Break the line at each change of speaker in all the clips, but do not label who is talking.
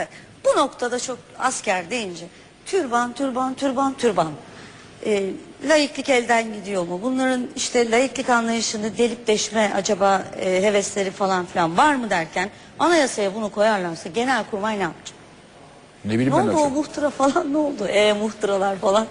Evet. Bu noktada çok asker deyince türban, türban, türban, türban. Ee, laiklik elden gidiyor mu? Bunların işte laiklik anlayışını delip deşme acaba e, hevesleri falan filan var mı derken anayasaya bunu koyarlarsa genelkurmay ne yapacak?
Ne bileyim
Ne
ben
oldu o muhtıra falan ne oldu? E muhtıralar falan.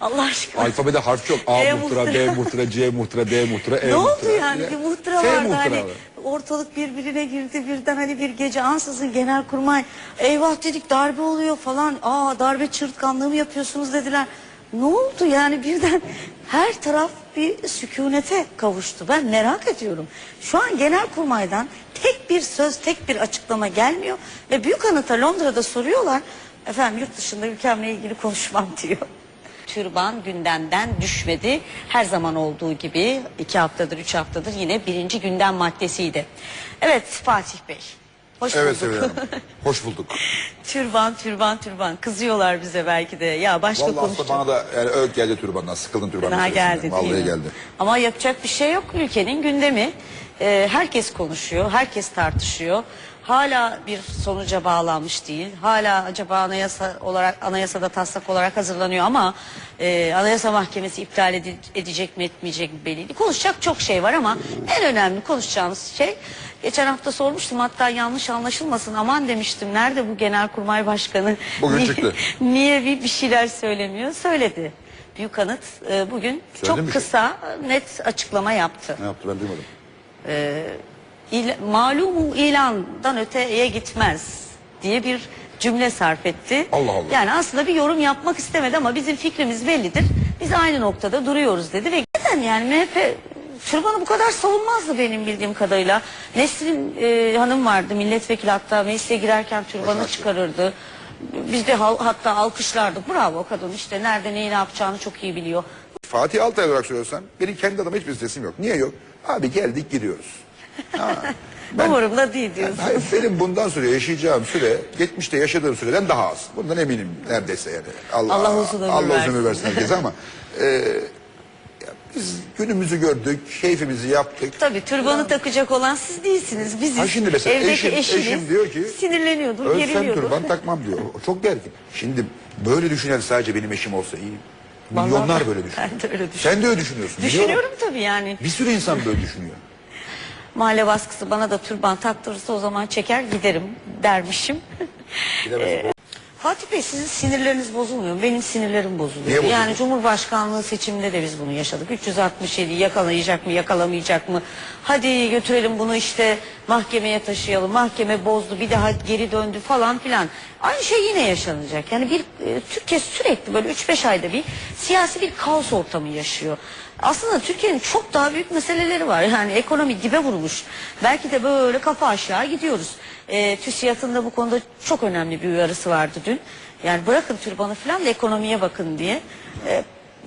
Allah aşkına.
Alfabede harf çok. A
E
muhtıra, B
muhtıra.
muhtıra, C muhtıra, D muhtıra, E
ne oldu
muhtıra.
yani
Ya,
bir muhtıra
F
vardı
muhtıra
hani
var.
ortalık birbirine girdi birden hani bir gece ansızın genelkurmay eyvah dedik darbe oluyor falan aa darbe çırtkanlığı mı yapıyorsunuz dediler. Ne oldu yani birden her taraf bir sükunete kavuştu. Ben merak ediyorum. Şu an genelkurmaydan tek bir söz, tek bir açıklama gelmiyor ve Büyük Anıt'a Londra'da soruyorlar. Efendim yurt dışında ülkemle ilgili konuşmam diyor. Türban gündemden düşmedi. Her zaman olduğu gibi iki haftadır, üç haftadır yine birinci gündem maddesiydi. Evet Fatih Bey. Hoş
Evet
bulduk.
Sevil Hanım. Hoş bulduk.
türban, türban, türban. Kızıyorlar bize belki de. Ya başka
Vallahi
konuşacak.
bana da yani öğüt geldi türbandan. Sıkıldım türbandan.
Fena geldi
Vallahi
mi?
geldi.
Ama yapacak bir şey yok. Ülkenin gündemi. Ee, herkes konuşuyor, herkes tartışıyor. Hala bir sonuca bağlanmış değil. Hala acaba anayasa olarak anayasada taslak olarak hazırlanıyor ama e, Anayasa Mahkemesi iptal edi- edecek mi etmeyecek mi belli değil. Konuşacak çok şey var ama en önemli konuşacağımız şey geçen hafta sormuştum hatta yanlış anlaşılmasın aman demiştim nerede bu Genelkurmay Başkanı?
Bugün
Niye-
çıktı.
Niye bir, bir şeyler söylemiyor? Söyledi. Büyük Anıt e, bugün
Söyledi
çok kısa net açıklama yaptı.
Ne yaptı ben duymadım.
İl, malumu ilandan öteye gitmez diye bir cümle sarf etti.
Allah Allah.
Yani aslında bir yorum yapmak istemedi ama bizim fikrimiz bellidir. Biz aynı noktada duruyoruz dedi ve neden yani MHP türbanı bu kadar savunmazdı benim bildiğim kadarıyla. Nesrin e, Hanım vardı milletvekili hatta meclise girerken türbanı çıkarırdı. Biz de hal- hatta alkışlardık. Bravo kadın işte nerede neyi ne yapacağını çok iyi biliyor.
Fatih Altay olarak söylüyorsam benim kendi adıma hiçbir sesim yok. Niye yok? Abi geldik gidiyoruz. Ha. Ben,
Umurumda değil diyorsun.
hayır, benim bundan sonra yaşayacağım süre geçmişte yaşadığım süreden daha az. Bundan eminim neredeyse yani. Allah,
Allah uzun ömür
Allah uzun ömür versin herkese ama e, ya biz günümüzü gördük, keyfimizi yaptık.
Tabii türbanı takacak olan siz değilsiniz. Biziz.
Ha şimdi mesela
Evdeki
eşim-
eşiniz
eşim diyor ki,
sinirleniyordur,
Ölsem
geriliyordur.
türban takmam diyor. Çok gergin. Şimdi böyle düşünen sadece benim eşim olsa iyi. Milyonlar böyle düşünüyor.
ben de öyle düşünüyorum.
Sen de öyle düşünüyorsun. biliyorum.
Düşünüyorum tabii yani.
Bir sürü insan böyle düşünüyor.
Mahalle baskısı bana da türban taktırırsa o zaman çeker giderim dermişim.
Bilemezsin.
Fatih Bey sizin sinirleriniz bozulmuyor mu? Benim sinirlerim bozuluyor.
Niye bozuluyor?
Yani Cumhurbaşkanlığı seçiminde de biz bunu yaşadık. 367 yakalayacak mı yakalamayacak mı? Hadi götürelim bunu işte mahkemeye taşıyalım. Mahkeme bozdu bir daha geri döndü falan filan. Aynı şey yine yaşanacak. Yani bir e, Türkiye sürekli böyle 3-5 ayda bir siyasi bir kaos ortamı yaşıyor. Aslında Türkiye'nin çok daha büyük meseleleri var. Yani ekonomi dibe vurmuş. Belki de böyle kafa aşağı gidiyoruz. E, TÜSİAD'ın da bu konuda çok önemli bir uyarısı vardı dün. Yani bırakın türbanı falan da ekonomiye bakın diye. E,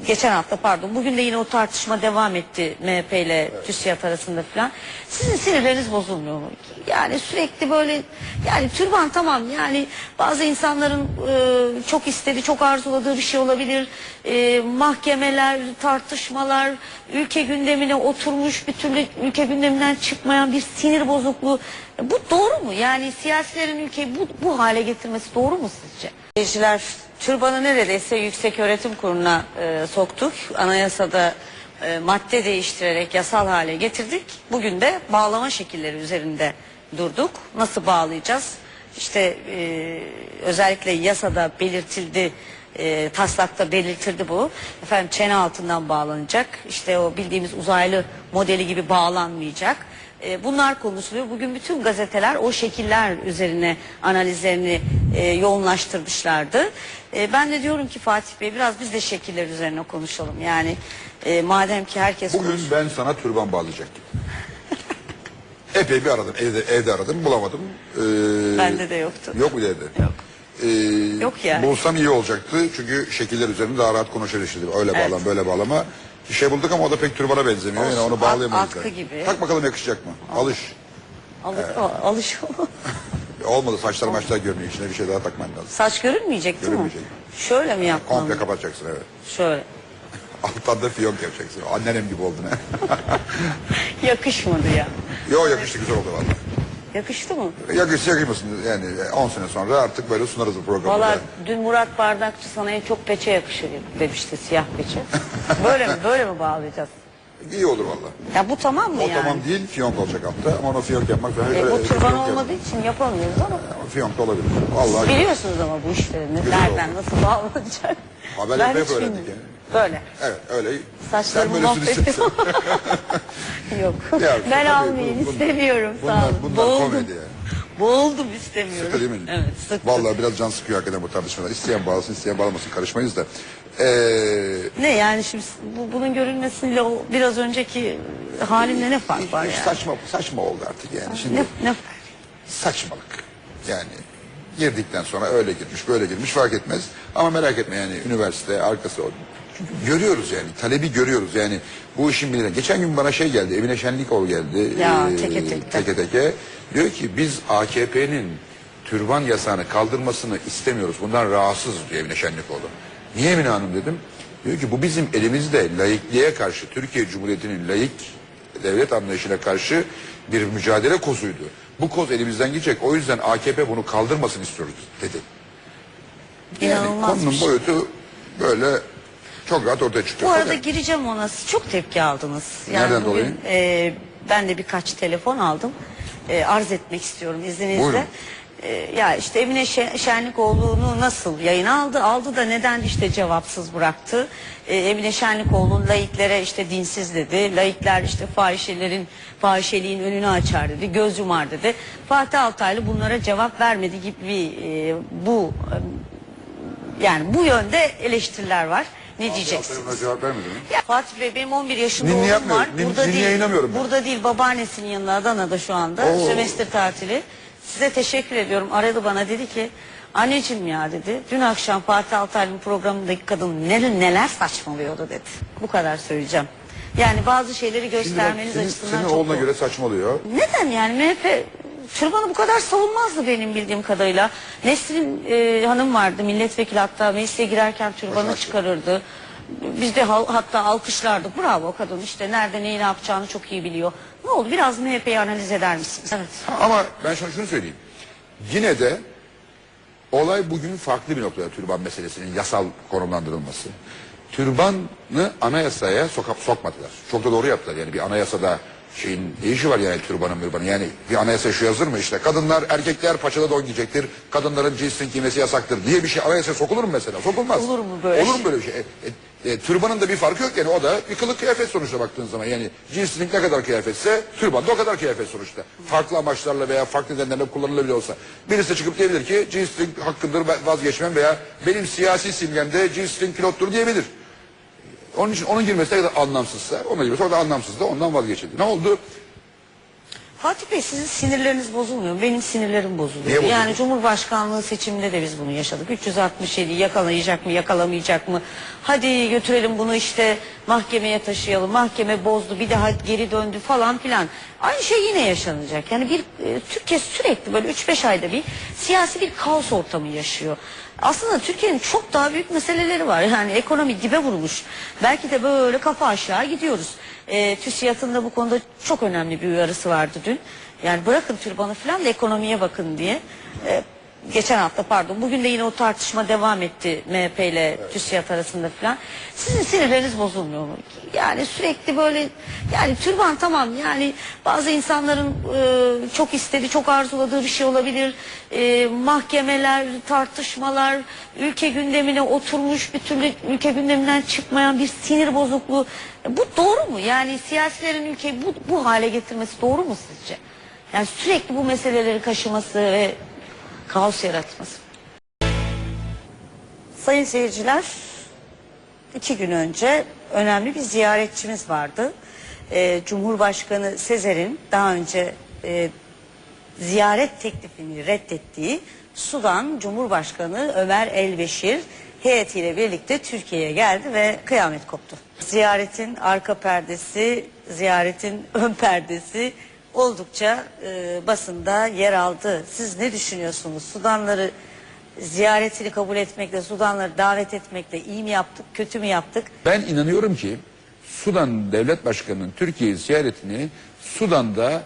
geçen hafta pardon. Bugün de yine o tartışma devam etti MHP ile TÜSİAD arasında falan. Sizin sinirleriniz bozulmuyor mu? Yani sürekli böyle yani türban tamam yani bazı insanların e, çok istediği çok arzuladığı bir şey olabilir. E, mahkemeler, tartışmalar, ülke gündemine oturmuş bir türlü ülke gündeminden çıkmayan bir sinir bozukluğu. Bu doğru mu? Yani siyasilerin ülkeyi bu, bu hale getirmesi doğru mu sizce? Seyirciler türbanı neredeyse yüksek öğretim kuruluna e, soktuk. Anayasada e, madde değiştirerek yasal hale getirdik. Bugün de bağlama şekilleri üzerinde durduk. Nasıl bağlayacağız? İşte e, özellikle yasada belirtildi, e, taslakta belirtildi bu. Efendim çene altından bağlanacak. İşte o bildiğimiz uzaylı modeli gibi bağlanmayacak. E, bunlar konuşuluyor. Bugün bütün gazeteler o şekiller üzerine analizlerini e, yoğunlaştırmışlardı. E, ben de diyorum ki Fatih Bey biraz biz de şekiller üzerine konuşalım. Yani e, madem ki herkes
Bugün ben sana türban bağlayacaktım. Epey bir aradım. Evde, evde aradım. Bulamadım. Ee,
Bende de yoktu.
Yok mu evde?
Yok.
Ee,
Yok yani.
Bulsam iyi olacaktı. Çünkü şekiller üzerinde daha rahat işte. Öyle
Evet.
bağlama böyle bağlama. Bir şey bulduk ama o da pek türbana benzemiyor. Yani
Olsun,
onu bağlayamayız.
at-
da.
atkı gibi.
Tak bakalım yakışacak mı? Alış.
Al, al- alış
Olmadı saçlar maçlar görünüyor. İçine bir şey daha takman lazım.
Saç görünmeyecek değil mi?
Görünmeyecek.
Şöyle mi yapmam?
Komple kapatacaksın evet.
Şöyle.
Alttan da fiyonk yapacaksın. Annenem gibi oldun ha.
Yakışmadı ya.
Yo yakıştı güzel oldu valla.
Yakıştı mı?
Yakış yakışmasın yani 10 sene sonra artık böyle sunarız bu programı.
Valla dün Murat Bardakçı sana en çok peçe yakışır demişti siyah peçe. Böyle mi böyle mi bağlayacağız?
İyi olur valla.
Ya bu tamam mı
O
yani?
tamam değil fiyonk olacak altta ama onu fiyonk yapmak ben
E, bu
öyle-
türban
fiyonk yapmak.
olmadığı için yapamıyoruz ama
Ama Fiyonk da olabilir. Vallahi
biliyorsunuz ama bu işleri ne- nereden nasıl bağlanacak.
Haberleri hep
hiç
öğrendik
bilmiyorum. Böyle.
Evet öyle.
Saçlarımı
Sen
mahvettim. Yok.
Ya,
ben
tabii,
almayayım
bu- bu-
istemiyorum sağ
Bunlar,
olun.
bunlar
Boğuldum.
komedi yani.
Boğuldum istemiyorum.
Değil mi?
Evet sıktı.
Vallahi biraz can sıkıyor hakikaten bu tartışmalar. İsteyen bağlasın, isteyen bağlamasın. Karışmayız da. Ee,
Ne yani şimdi bu, bunun görülmesiyle o biraz önceki halimle ne fark var yani?
saçma saçma oldu artık yani. Şimdi
Ne, ne
saçmalık. Yani girdikten sonra öyle girmiş, böyle girmiş fark etmez. Ama merak etme yani üniversite arkası o. Çünkü görüyoruz yani talebi görüyoruz yani bu işin biline. Geçen gün bana şey geldi Emine Şenlikoğlu geldi.
Ya,
Ee,
teke tekte.
teke teke. Diyor ki biz AKP'nin türban yasağını kaldırmasını istemiyoruz. Bundan rahatsız diyor Emine Şenlikoğlu. Niye Emine Hanım dedim. Diyor ki bu bizim elimizde laikliğe karşı Türkiye Cumhuriyeti'nin laik devlet anlayışına karşı bir mücadele kozuydu. Bu koz elimizden gidecek. O yüzden AKP bunu kaldırmasını istiyoruz dedi. Yani
İnanılmaz bir
konunun
şey.
boyutu böyle çok rahat ortaya çıkıyor.
Bu arada
Fakat
gireceğim ona. Siz çok tepki aldınız. Yani
Nereden
bugün,
dolayı?
e, ben de birkaç telefon aldım. E, arz etmek istiyorum izninizle.
Buyurun.
E, ya işte Emine Şe- Şenlikoğlu'nu nasıl yayın aldı? Aldı da neden işte cevapsız bıraktı? E, Emine Şenlikoğlu laiklere işte dinsiz dedi. Laikler işte fahişelerin fahişeliğin önünü açar dedi. Göz yumar dedi. Fatih Altaylı bunlara cevap vermedi gibi bir, e, bu e, yani bu yönde eleştiriler var. Ne diyeceksiniz?
Cevap vermedi mi?
Ya Fatih Bey benim 11 yaşında
Ninni
oğlum
yapmıyorum.
var.
Ninni
değil.
yayınlamıyorum ben.
Burada değil babaannesinin yanında Adana'da şu anda.
Oo.
Sömestr tatili. Size teşekkür ediyorum. Aradı bana dedi ki anneciğim ya dedi. Dün akşam Fatih Altaylı'nın programındaki kadın neler, neler saçmalıyordu dedi. Bu kadar söyleyeceğim. Yani bazı şeyleri göstermeniz
senin,
açısından
senin
çok
oğluna göre saçmalıyor.
Neden yani MHP türbanı bu kadar savunmazdı benim bildiğim kadarıyla. Nesrin e, Hanım vardı milletvekili hatta meclise girerken türbanı
Başak.
çıkarırdı. Biz de hal- hatta alkışlardık. Bravo kadın işte nerede neyi ne yapacağını çok iyi biliyor. Oldu biraz MHP'yi analiz eder misiniz? Evet.
Ama ben şunu, şunu söyleyeyim. Yine de olay bugün farklı bir noktada türban meselesinin yasal konumlandırılması. Türbanı anayasaya soka, sokmadılar. Çok da doğru yaptılar. Yani bir anayasada şeyin ne işi var yani türbanın mürbanın. Yani bir anayasa şu yazır mı işte kadınlar erkekler paçada don giyecektir. Kadınların cinsin giymesi yasaktır diye bir şey anayasaya sokulur mu mesela? Sokulmaz.
Olur mu böyle
Olur mu
şey?
böyle bir şey? E, e, e, türbanın da bir farkı yok yani o da bir kılık kıyafet sonuçta baktığın zaman. Yani cinslik ne kadar kıyafetse türban da o kadar kıyafet sonuçta. Farklı amaçlarla veya farklı nedenlerle kullanılabilir olsa. Birisi çıkıp diyebilir ki cinslik hakkındır vazgeçmem veya benim siyasi simgemde cinslik pilottur diyebilir. Onun için onun girmesi ne kadar anlamsızsa, o da anlamsız da ondan vazgeçildi. Ne oldu?
Fatih Bey sizin sinirleriniz bozulmuyor. Benim sinirlerim bozuluyor.
Niye bozuldu?
Yani Cumhurbaşkanlığı seçiminde de biz bunu yaşadık. 367 yakalayacak mı yakalamayacak mı? Hadi götürelim bunu işte mahkemeye taşıyalım. Mahkeme bozdu bir daha geri döndü falan filan. Aynı şey yine yaşanacak. Yani bir e, Türkiye sürekli böyle 3-5 ayda bir siyasi bir kaos ortamı yaşıyor. Aslında Türkiye'nin çok daha büyük meseleleri var. Yani ekonomi dibe vurmuş. Belki de böyle kafa aşağı gidiyoruz. E, TÜSİAD'ın da bu konuda çok önemli bir uyarısı vardı dün. Yani bırakın türbanı falan da ekonomiye bakın diye. E, geçen hafta pardon. Bugün de yine o tartışma devam etti MHP ile TÜSİAD arasında falan. Sizin sinirleriniz bozulmuyor mu? Yani sürekli böyle yani türban tamam yani bazı insanların e, çok istediği çok arzuladığı bir şey olabilir. E, mahkemeler, tartışmalar, ülke gündemine oturmuş bir türlü ülke gündeminden çıkmayan bir sinir bozukluğu. Bu doğru mu? Yani siyasilerin ülkeyi bu, bu hale getirmesi doğru mu sizce? Yani sürekli bu meseleleri kaşıması ve kaos yaratması. Sayın seyirciler, iki gün önce önemli bir ziyaretçimiz vardı. Ee, Cumhurbaşkanı Sezer'in daha önce e, ziyaret teklifini reddettiği Sudan Cumhurbaşkanı Ömer Elbeşir heyetiyle birlikte Türkiye'ye geldi ve kıyamet koptu. Ziyaretin arka perdesi, ziyaretin ön perdesi oldukça e, basında yer aldı. Siz ne düşünüyorsunuz? Sudanları ziyaretini kabul etmekle, Sudanları davet etmekle iyi mi yaptık, kötü mü yaptık?
Ben inanıyorum ki Sudan Devlet Başkanı'nın Türkiye ziyaretini Sudan'da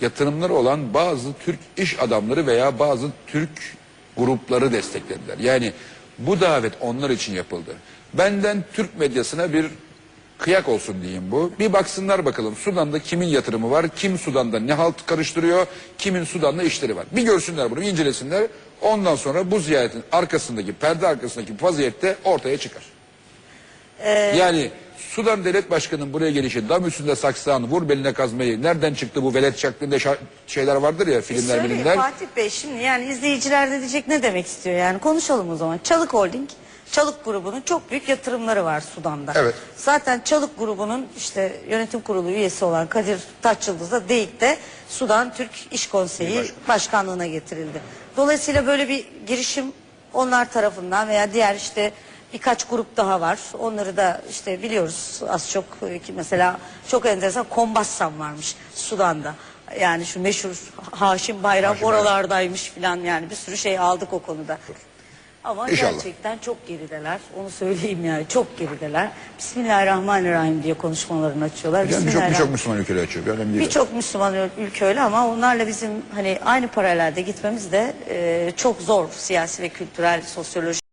yatırımları olan bazı Türk iş adamları veya bazı Türk grupları desteklediler. Yani bu davet onlar için yapıldı. Benden Türk medyasına bir kıyak olsun diyeyim bu. Bir baksınlar bakalım Sudan'da kimin yatırımı var, kim Sudan'da ne halt karıştırıyor, kimin Sudan'da işleri var. Bir görsünler bunu, bir incelesinler. Ondan sonra bu ziyaretin arkasındaki, perde arkasındaki vaziyette ortaya çıkar. Yani Sudan Devlet Başkanı'nın buraya gelişi, dam üstünde saksağın, vur beline kazmayı, nereden çıktı bu velet şeklinde şa- şeyler vardır ya filmler
Söyleyeyim
bilimler.
Fatih Bey şimdi yani izleyiciler de diyecek ne demek istiyor yani konuşalım o zaman. Çalık Holding, Çalık grubunun çok büyük yatırımları var Sudan'da.
Evet.
Zaten Çalık grubunun işte yönetim kurulu üyesi olan Kadir Taçyıldız da DEİK'te Sudan Türk İş Konseyi Başkanlığı'na getirildi. Dolayısıyla böyle bir girişim onlar tarafından veya diğer işte birkaç grup daha var. Onları da işte biliyoruz az çok e, ki mesela çok enteresan Kombassan varmış Sudan'da. Yani şu meşhur Haşim Bayram
Haşim
oralardaymış filan yani bir sürü şey aldık o konuda. Ama
İnşallah.
gerçekten çok gerideler. Onu söyleyeyim yani çok gerideler. Bismillahirrahmanirrahim diye konuşmalarını açıyorlar.
Yani birçok birçok Müslüman ülkeler açıyor. Bir.
Birçok Müslüman ülke öyle ama onlarla bizim hani aynı paralelde gitmemiz de e, çok zor siyasi ve kültürel sosyolojik